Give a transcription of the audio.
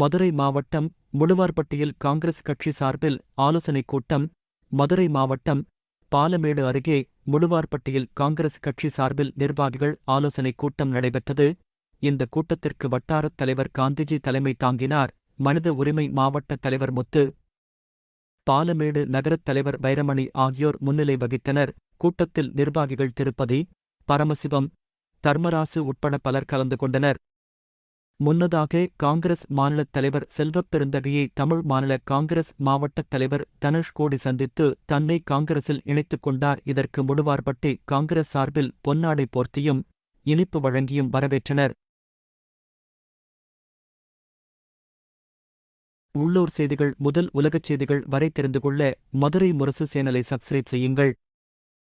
மதுரை மாவட்டம் முழுவார்பட்டியில் காங்கிரஸ் கட்சி சார்பில் ஆலோசனைக் கூட்டம் மதுரை மாவட்டம் பாலமேடு அருகே முழுவார்பட்டியில் காங்கிரஸ் கட்சி சார்பில் நிர்வாகிகள் ஆலோசனைக் கூட்டம் நடைபெற்றது. இந்த கூட்டத்திற்கு வட்டாரத் தலைவர் காந்திஜி தலைமை தாங்கினார். மனித உரிமை மாவட்ட தலைவர் முத்து பாலமேடு நகரத் தலைவர் வைரமணி ஆகியோர் முன்னிலை வகித்தனர். கூட்டத்தில் நிர்வாகிகள் திருப்பதி பரமசிவம் தர்மராசு உட்பட பலர் கலந்து கொண்டனர். முன்னதாக காங்கிரஸ் மாநிலத் தலைவர் செல்வப் பெருந்தகையை தமிழ் மாநில காங்கிரஸ் மாவட்டத் தலைவர் தனுஷ்கோடி சந்தித்து தன்னை காங்கிரஸில் இணைத்துக் கொண்டார். இதற்கு முழுவார்பட்டி காங்கிரஸ் சார்பில் பொன்னாடை போர்த்தியும் இனிப்பு வழங்கியும் வரவேற்றனர். உள்ளூர் செய்திகள் முதல் உலகச் செய்திகள் வரை தெரிந்து கொள்ள மதுரை முரசு சேனலை சப்ஸ்கிரைப் செய்யுங்கள்.